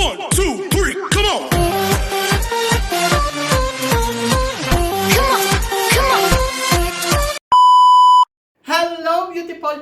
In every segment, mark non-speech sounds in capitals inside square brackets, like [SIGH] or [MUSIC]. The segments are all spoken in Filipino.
One, two,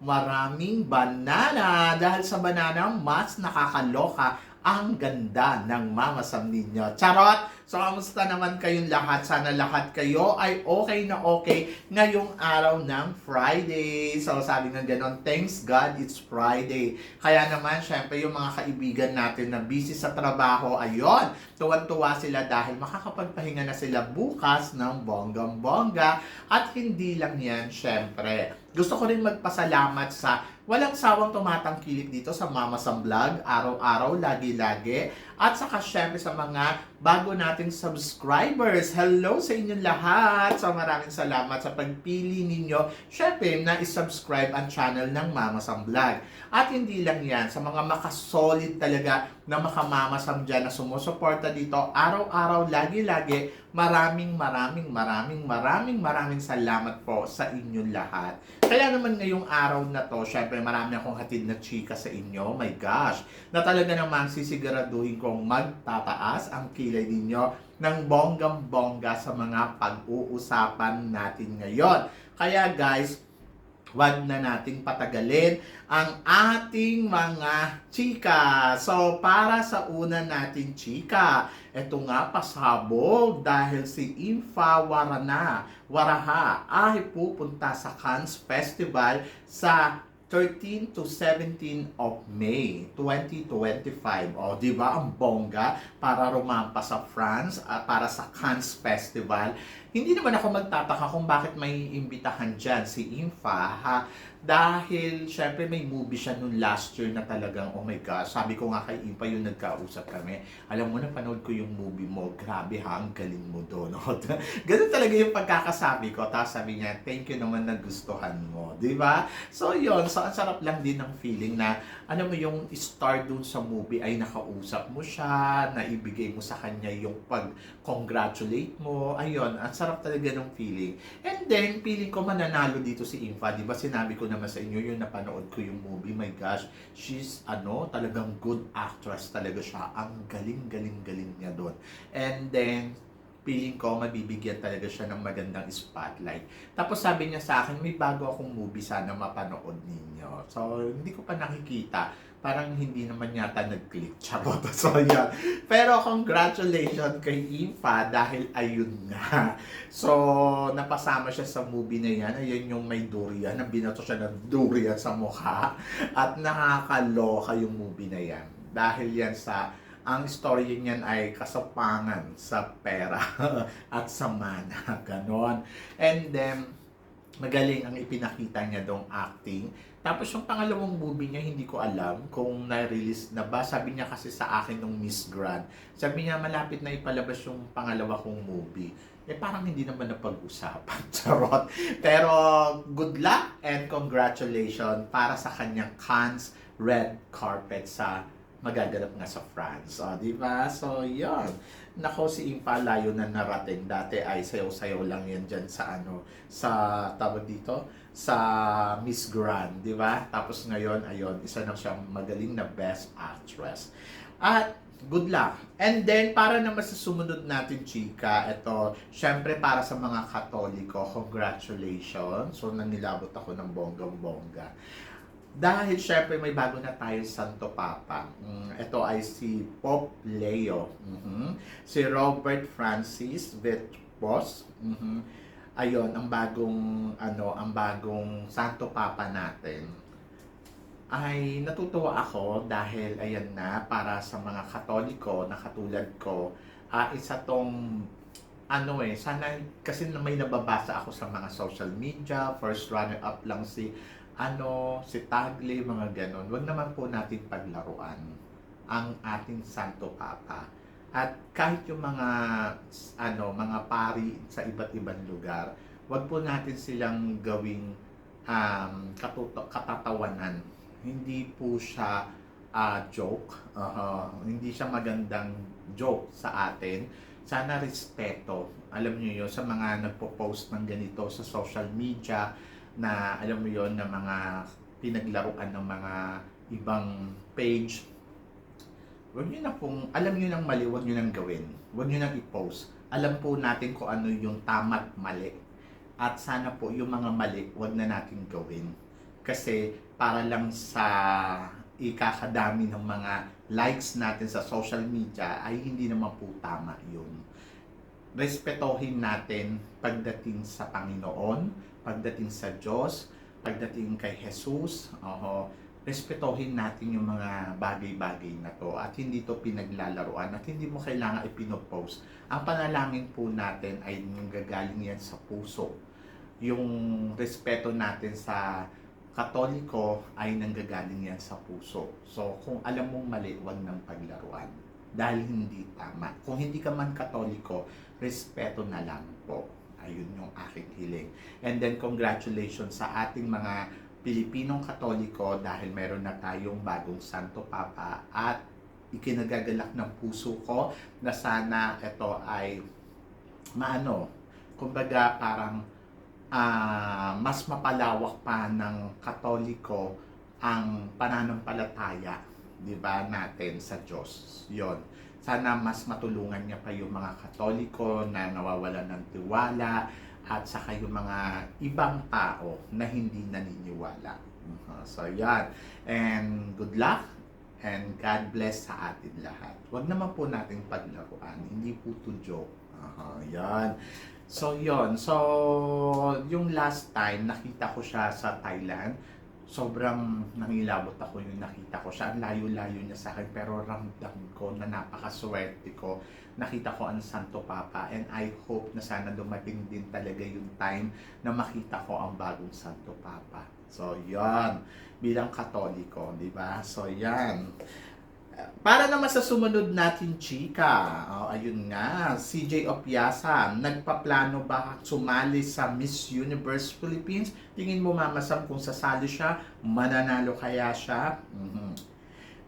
maraming banana dahil sa banana mas nakakaloka ang ganda ng mga sam ninyo. Charot! So, kamusta naman kayong lahat? Sana lahat kayo ay okay na okay ngayong araw ng Friday. So, sabi nga ganon, thanks God, it's Friday. Kaya naman, syempre, yung mga kaibigan natin na busy sa trabaho, ayon, tuwan-tuwa sila dahil makakapagpahinga na sila bukas ng bonggang-bongga. At hindi lang yan, syempre. Gusto ko rin magpasalamat sa walang sawang tumatangkilik dito sa Mama Sam Vlog, araw-araw, lagi-lagi. At saka syempre sa mga bago nating subscribers. Hello sa inyong lahat. So maraming salamat sa pagpili ninyo. Syempre na isubscribe ang channel ng Mama Sam Vlog. At hindi lang yan, sa mga makasolid talaga na makamamasam dyan na sumusuporta dito araw-araw, lagi-lagi, maraming maraming maraming maraming maraming salamat po sa inyong lahat. Kaya naman ngayong araw na to, syempre marami akong hatid na chika sa inyo. My gosh, na talaga naman sisiguraduhin kong magtataas ang kilay ninyo ng bonggang-bongga sa mga pag-uusapan natin ngayon. Kaya guys, wag na nating patagalin ang ating mga chika. So, para sa una nating chika, ito nga pasabog dahil si Infa Warana, Waraha ay pupunta sa Cannes Festival sa 13 to 17 of May 2025. O, di ba ang bongga para rumampa sa France at para sa Cannes Festival. Hindi naman ako magtataka kung bakit may imbitahan dyan si Infa ha. Dahil, syempre, may movie siya noon last year na talagang, oh my gosh, sabi ko nga kay Infa yung nagkausap kami. Alam mo, napanood ko yung movie mo, grabe ha, ang galing mo doon. [LAUGHS] Ganun talaga yung pagkakasabi ko. Tapos sabi niya, thank you naman na gustuhan mo. Di ba? So, yun. So, ang sarap lang din ng feeling na, ano mo, yung star dun sa movie ay nakausap mo siya, na ibigay mo sa kanya yung pag-congratulate mo. Ayun, ang sarap talaga ng feeling. And then, feeling ko mananalo dito si Infa. Di ba sinabi ko naman sa inyo yung napanood ko yung movie. My gosh, she's ano, talagang good actress talaga siya. Ang galing-galing-galing niya doon. And then, feeling ko mabibigyan talaga siya ng magandang spotlight. Tapos sabi niya sa akin, may bago akong movie sana mapanood ninyo. So, hindi ko pa nakikita. Parang hindi naman yata nag-click. Charot. [LAUGHS] So, yan. Pero congratulations kay Infa dahil ayun nga. So, napasama siya sa movie na yan. Ayun yung may durian. Na binato siya ng durian sa mukha. At nakakaloka yung movie na yan. Dahil yan sa ang story niyan ay kasapangan sa pera [LAUGHS] at sa mana. Ganon. And then, magaling ang ipinakita niya dong acting. Tapos yung pangalawang movie niya, hindi ko alam kung na-release na ba. Sabi niya kasi sa akin nung Miss Grand, sabi niya malapit na ipalabas yung pangalawa kong movie. Eh parang hindi naman napag-usapan. [LAUGHS] Charot. Pero good luck and congratulations para sa kanyang Cannes red carpet sa magaganap nga sa France. O, di ba? So, yun. Nako, si Impa layo na narating. Dati ay sayaw-sayaw lang yan dyan sa ano, sa tawag dito, sa Miss Grand, di ba? Tapos ngayon, ayun, isa na siyang magaling na best actress. At good luck. And then, para naman sa sumunod natin, chika, ito, syempre para sa mga katoliko, congratulations. So, nanilabot ako ng bonggang-bongga. Dahil syempre may bago na tayong Santo Papa. Mm, ito ay si Pope Leo. Mhm. Si Robert Francis Vetpos. Mhm. Ayun, ang bagong ano, ang bagong Santo Papa natin. Ay natutuwa ako dahil ayan na para sa mga Katoliko na katulad ko, ah isa tong ano eh, sana kasi may nababasa ako sa mga social media, first runner up lang si ano, si Tagle, mga ganon, wag naman po natin paglaruan ang ating Santo Papa. At kahit yung mga ano, mga pari sa iba't ibang lugar, wag po natin silang gawing um, katuto- katatawanan. Hindi po siya ah, joke. Aha. hindi siya magandang joke sa atin. Sana respeto. Alam niyo yun, sa mga nagpo-post ng ganito sa social media na alam mo yon na mga pinaglaruan ng mga ibang page. Huwag niyo na pong, alam niyo nang mali, huwag niyo nang gawin. Huwag niyo nang i-post. Alam po natin kung ano yung tama at mali. At sana po yung mga mali, huwag na natin gawin. Kasi para lang sa ikakadami ng mga likes natin sa social media ay hindi naman po tama yun. Respetohin natin pagdating sa Panginoon, pagdating sa Diyos, pagdating kay Jesus, oho, respetohin natin yung mga bagay-bagay na to at hindi to pinaglalaruan at hindi mo kailangan ipinopost. Ang panalangin po natin ay nanggagaling yan sa puso. Yung respeto natin sa katoliko ay nanggagaling yan sa puso. So, kung alam mong mali, huwag nang paglaruan. Dahil hindi tama. Kung hindi ka man katoliko, respeto na lang po. Ayun yung aking hiling. And then, congratulations sa ating mga Pilipinong Katoliko dahil meron na tayong bagong Santo Papa at ikinagagalak ng puso ko na sana ito ay maano, kumbaga parang ah, mas mapalawak pa ng Katoliko ang pananampalataya, 'di ba, natin sa Diyos. 'Yon. Sana mas matulungan niya pa yung mga Katoliko na nawawalan ng tiwala at saka yung mga ibang tao na hindi naniniwala. Uh, So yan. And good luck and God bless sa atin lahat. Huwag naman po nating paglaruan. Hindi po to joke. Aha, yan. So, yon So, yung last time, nakita ko siya sa Thailand. Sobrang nangilabot ako yung nakita ko siya. Ang layo-layo niya sa akin. Pero ramdam ko na napakaswerte ko. Nakita ko ang Santo Papa. And I hope na sana dumating din talaga yung time na makita ko ang bagong Santo Papa. So, yon Bilang katoliko, di ba? So, yan. Para naman sa sumunod natin, chika. Oh, ayun nga, CJ Opiasa, nagpaplano ba sumali sa Miss Universe Philippines? Tingin mo, Mama Sam, kung sasali siya, mananalo kaya siya? Mhm.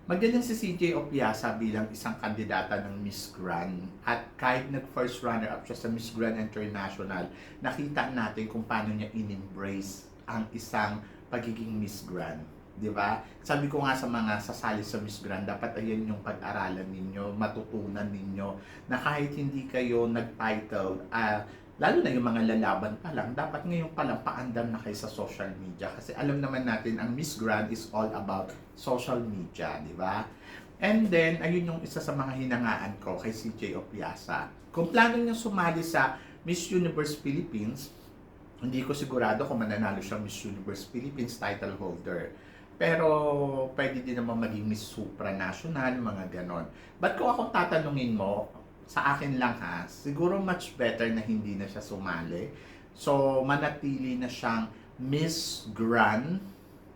Magaling si CJ Opiasa bilang isang kandidata ng Miss Grand. At kahit nag-first runner-up siya sa Miss Grand International, nakita natin kung paano niya in-embrace ang isang pagiging Miss Grand. 'Di ba? Sabi ko nga sa mga sasali sa Miss Grand, dapat ayan yung pag-aralan ninyo, matutunan ninyo na kahit hindi kayo nag-title, ah, lalo na yung mga lalaban pa lang, dapat ngayon pa lang paandam na kayo sa social media kasi alam naman natin ang Miss Grand is all about social media, di ba? And then, ayun yung isa sa mga hinangaan ko kay CJ Opiasa. Kung plano niya sumali sa Miss Universe Philippines, hindi ko sigurado kung mananalo siya Miss Universe Philippines title holder. Pero pwede din naman maging Miss Supranational, mga ganon. But kung ako tatanungin mo, sa akin lang ha, siguro much better na hindi na siya sumali. So, manatili na siyang Miss Grand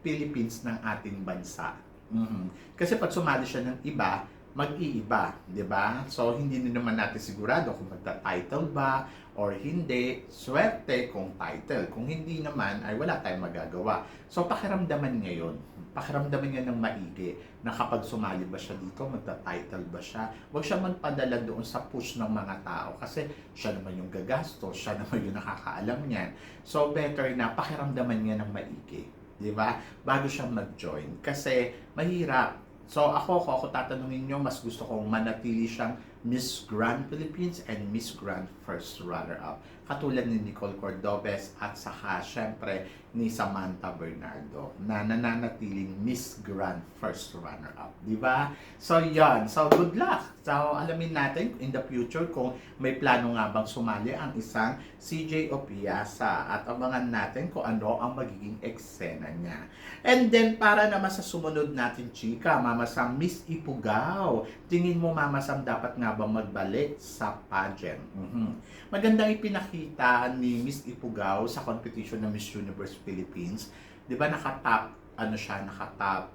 Philippines ng ating bansa. Mhm. Kasi pag sumali siya ng iba, mag-iiba, 'di ba? So hindi din naman natin sigurado kung magta-title ba or hindi. Swerte kung title. Kung hindi naman ay wala tayong magagawa. So pakiramdaman ngayon, pakiramdaman niya ng maigi na kapag sumali ba siya dito, magta-title ba siya. Huwag siya man padala doon sa push ng mga tao kasi siya naman yung gagastos, siya [LAUGHS] naman yung nakakaalam niyan. So better na pakiramdaman niya ng maigi. 'di ba? Bago siya mag-join kasi mahirap So ako, ako tatanungin nyo, mas gusto kong manatili siyang Miss Grand Philippines and Miss Grand First Runner-Up. Katulad ni Nicole Cordobes at saka syempre ni Samantha Bernardo na nananatiling Miss Grand First Runner-Up. Di ba? So yan. So good luck. So alamin natin in the future kung may plano nga bang sumali ang isang CJ Opiasa at abangan natin kung ano ang magiging eksena niya. And then para naman sa sumunod natin, chika, Mama Sam, Miss Ipugaw. Tingin mo, Mama Sam, dapat nga bang magbalik sa pageant? Mhm. Magandang ipinakita ni Miss Ipugaw sa competition ng Miss Universe Philippines. Di ba nakatap, ano siya, nakatap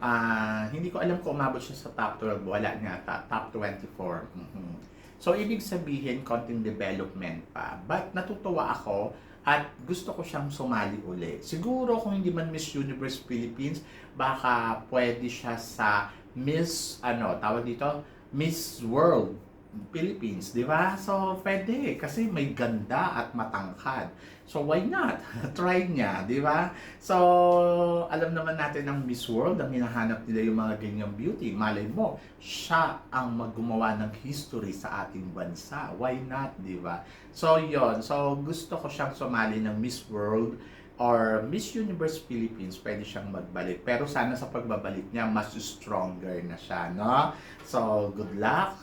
Ah, hindi ko alam kung umabot siya sa top 12. Wala nga, top 24. Mhm. So, ibig sabihin, konting development pa. But natutuwa ako at gusto ko siyang sumali uli. Siguro kung hindi man Miss Universe Philippines, baka pwede siya sa Miss, ano, tawag dito, Miss World Philippines, di ba? So, pwede kasi may ganda at matangkad. So, why not? [LAUGHS] Try niya, di ba? So, alam naman natin ng Miss World, ang hinahanap nila yung mga ganyang beauty. Malay mo, siya ang maggumawa ng history sa ating bansa. Why not, di ba? So, yon So, gusto ko siyang sumali ng Miss World or Miss Universe Philippines, pwede siyang magbalik. Pero sana sa pagbabalik niya, mas stronger na siya, no? So, good luck.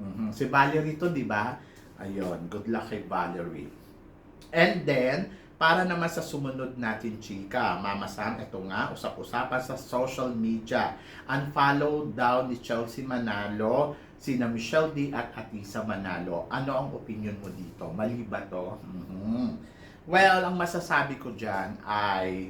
Mhm. Si Valerie to, di ba? Ayun, good luck kay Valerie. And then, para naman sa sumunod natin, chika, Mama Sam, ito nga, usap-usapan sa social media. Unfollow daw ni Chelsea Manalo, sina Michelle D at Atisa Manalo. Ano ang opinion mo dito? Mali ba to? Mhm. Well, ang masasabi ko dyan ay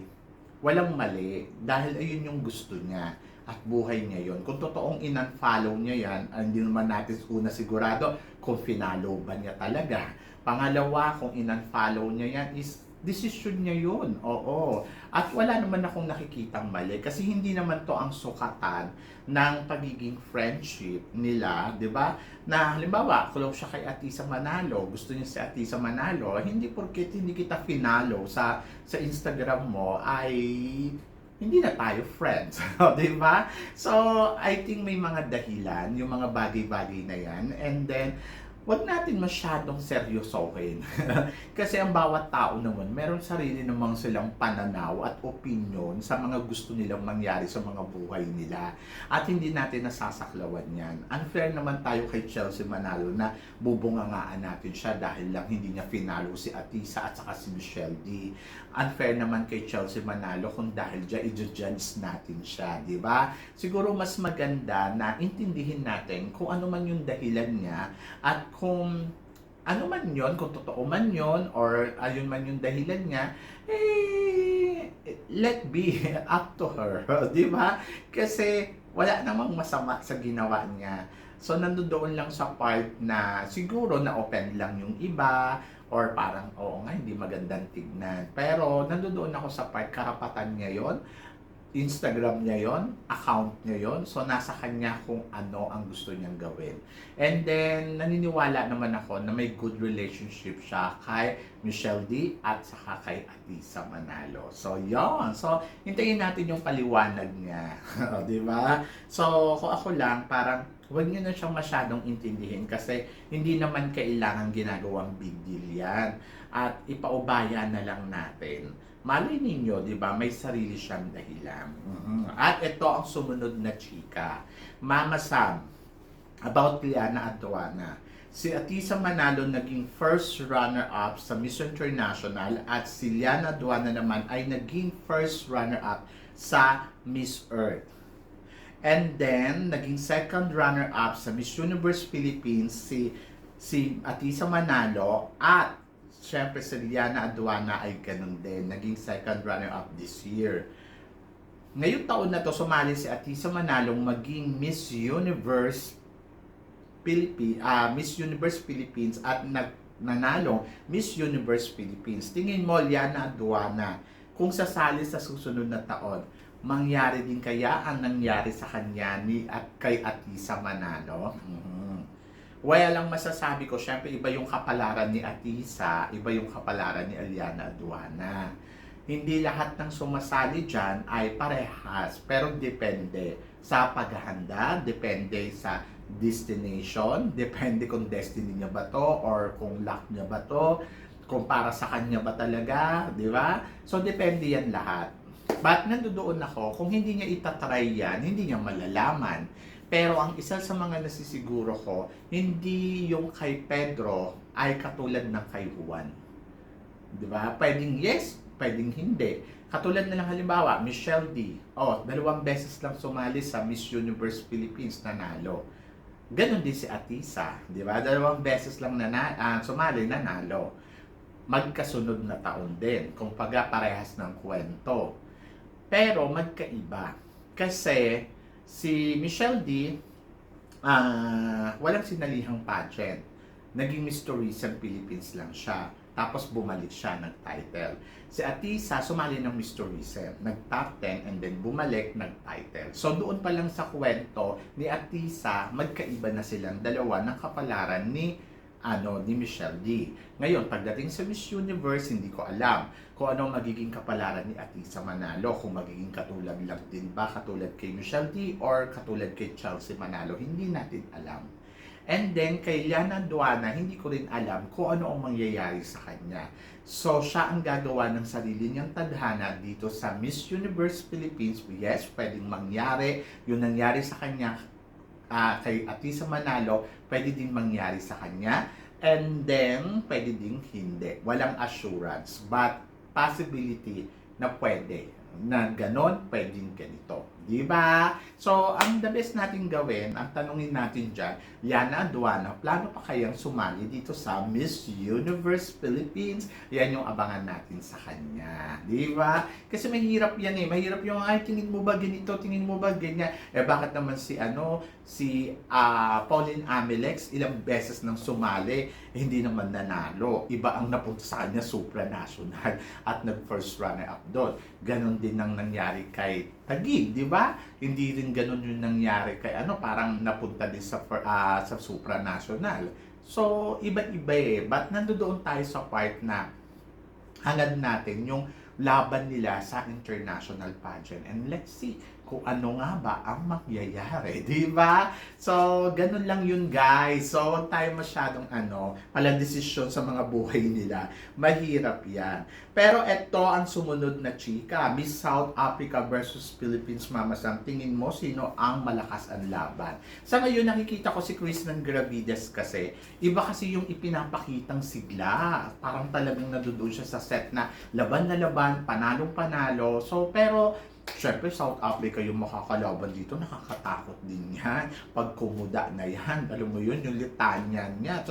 walang mali dahil ayun yung gusto niya at buhay niya yon. Kung totoong in-unfollow niya yan, ah, hindi naman natin una sigurado kung finalo ba niya talaga. Pangalawa, kung in-unfollow niya yan is decision niya yun. Oo. At wala naman akong nakikitang mali kasi hindi naman to ang sukatan ng pagiging friendship nila, 'di ba? Na halimbawa, close siya kay Atisa Manalo, gusto niya si Atisa Manalo, hindi porket hindi kita finalo sa sa Instagram mo ay hindi na tayo friends, [LAUGHS] 'di ba? So, I think may mga dahilan yung mga bagay-bagay na 'yan and then wag natin masyadong seryosohin. [LAUGHS] Kasi ang bawat tao naman, meron sarili namang silang pananaw at opinion sa mga gusto nilang mangyari sa mga buhay nila. At hindi natin nasasaklawan yan. Unfair naman tayo kay Chelsea Manalo na bubungangaan natin siya dahil lang hindi niya finalo si Atisa at saka si Michelle D. Unfair naman kay Chelsea Manalo kung dahil dyan i-judge natin siya, di ba? Siguro mas maganda na intindihin natin kung ano man yung dahilan niya at kung ano man yon kung totoo man yon or ayun man yung dahilan niya, eh, let be [LAUGHS] up to her, [LAUGHS] di ba? Kasi wala namang masama sa ginawa niya. So, nandoon lang sa part na siguro na open lang yung iba or parang, oo nga, hindi magandang tignan. Pero, nandoon ako sa part, karapatan niya yon Instagram niya yon, account niya yon. So nasa kanya kung ano ang gusto niyang gawin. And then naniniwala naman ako na may good relationship siya kay Michelle D at saka kay Atisa Manalo. So yon. So hintayin natin yung paliwanag niya, [LAUGHS] 'di ba? So kung ako lang parang huwag niyo na siyang masyadong intindihin kasi hindi naman kailangan ginagawang big deal yan. At ipaubaya na lang natin malay ninyo, di ba, may sarili siyang dahilan. Mhm. At ito ang sumunod na chika. Mama Sam, about Liana Aduana. Si Atisa Manalo naging first runner-up sa Miss International at si Liana Aduana naman ay naging first runner-up sa Miss Earth. And then, naging second runner-up sa Miss Universe Philippines si si Atisa Manalo at syempre si Liana Aduana ay ganun din. Naging second runner-up this year. Ngayong taon na to, sumali si Atisa Manalong maging Miss Universe Philippines, ah Miss Universe Philippines at nag nanalo Miss Universe Philippines. Tingin mo, Liana Aduana, kung sasali sa susunod na taon, mangyari din kaya ang nangyari sa kanya ni at kay Atisa Manalo? Mhm. Well, ang masasabi ko, syempre iba yung kapalaran ni Atisa, iba yung kapalaran ni Aliana Aduana. Hindi lahat ng sumasali dyan ay parehas, pero depende sa paghahanda, depende sa destination, depende kung destiny niya ba to or kung luck niya ba to, kung para sa kanya ba talaga, di ba? So, depende yan lahat. But nandoon ako, kung hindi niya itatry yan, hindi niya malalaman. Pero ang isa sa mga nasisiguro ko, hindi yung kay Pedro ay katulad ng kay Juan. Di ba? Pwedeng yes, pwedeng hindi. Katulad na lang halimbawa, Michelle D. Oh, dalawang beses lang sumali sa Miss Universe Philippines nanalo. Ganon din si Atisa, di ba? Dalawang beses lang na uh, sumali nanalo. Magkasunod na taon din, kung paga parehas ng kwento. Pero magkaiba Kasi si Michelle D, ah walang sinalihang pageant. Naging Miss Tourism Philippines lang siya. Tapos bumalik siya ng title. Si Atisa sumali ng Miss Tourism, nag-top 10 and then bumalik nag-title. So doon pa lang sa kwento ni Atisa, magkaiba na silang dalawa ng kapalaran ni ano ni Michelle D. Ngayon, pagdating sa Miss Universe, hindi ko alam kung ano ang magiging kapalaran ni Atisa Manalo. Kung magiging katulad lang din ba, katulad kay Michelle D or katulad kay Chelsea Manalo, hindi natin alam. And then, kay Liana Duana, hindi ko rin alam kung ano ang mangyayari sa kanya. So, siya ang gagawa ng sarili niyang tadhana dito sa Miss Universe Philippines. Yes, pwedeng mangyari. Yung nangyari sa kanya ah, kay Atisa Manalo, pwede din mangyari sa kanya. And then, pwede din hindi. Walang assurance. But, possibility na pwede. Na ganon, pwedeng ganito. Di ba? So, ang the best natin gawin, ang tanungin natin dyan, Yana Aduana, plano pa kayang sumali dito sa Miss Universe Philippines? Yan yung abangan natin sa kanya. Di ba? Kasi mahirap yan eh. Mahirap yung, ay, tingin mo ba ganito, tingin mo ba ganyan? Eh, bakit naman si, ano, si ah, Pauline Amilex, ilang beses nang sumali, eh, hindi naman nanalo. Iba ang napunta sa kanya, supranational, at nag-first runner-up doon. Ganon din ang nangyari kay Taguig, di ba? Hindi rin ganon yung nangyari kay ano, parang napunta din sa, ah, sa supranational. So, iba-iba eh. But nandoon tayo sa part na hangad natin yung laban nila sa international pageant. And let's see kung ano nga ba ang mangyayari, [LAUGHS] di ba? So, ganun lang yun guys. So, huwag tayo masyadong ano, palang desisyon sa mga buhay nila. Mahirap yan. Pero eto ang sumunod na chika. Miss South Africa versus Philippines Mama Sam. Tingin mo sino ang malakas ang laban? Sa ngayon nakikita ko si Chris ng Gravides kasi iba kasi yung ipinapakitang sigla. Parang talagang nadudoon siya sa set na laban na laban, panalong panalo. So pero Siyempre, South Africa yung makakalaban dito, nakakatakot din yan. Pag kumuda na yan, alam mo yun, yung litanyan niya,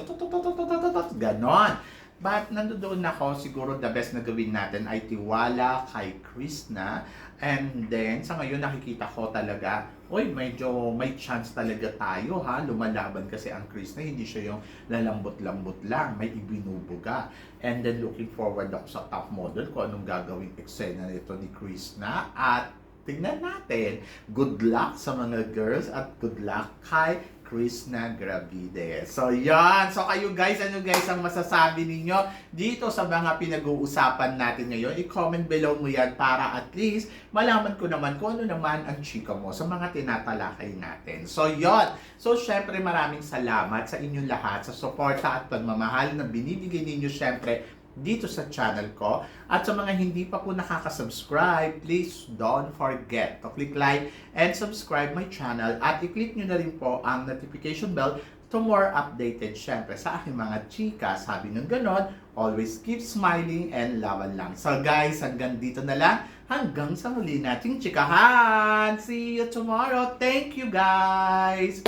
ganon. But nandoon ako, siguro the best na gawin natin ay tiwala kay Krishna. And then, sa ngayon nakikita ko talaga oy, medyo may chance talaga tayo ha, lumalaban kasi ang Krishna, hindi siya yung lalambot-lambot lang, may ibinubuga. And then looking forward ako sa top model kung anong gagawing eksena nito ni Krishna. At tingnan natin, good luck sa mga girls at good luck kay Krishna Gravide. So, yan. So, kayo guys, ano guys ang masasabi ninyo dito sa mga pinag-uusapan natin ngayon? I-comment below mo yan para at least malaman ko naman kung ano naman ang chika mo sa mga tinatalakay natin. So, yon. So, syempre maraming salamat sa inyong lahat sa suporta at pagmamahal na binibigay ninyo syempre dito sa channel ko. At sa mga hindi pa po nakaka-subscribe, please don't forget to click like and subscribe my channel at i-click nyo na rin po ang notification bell to more updated syempre sa aking mga chika. Sabi ng ganon, always keep smiling and laban lang. So guys, hanggang dito na lang. Hanggang sa muli nating chikahan. See you tomorrow. Thank you guys.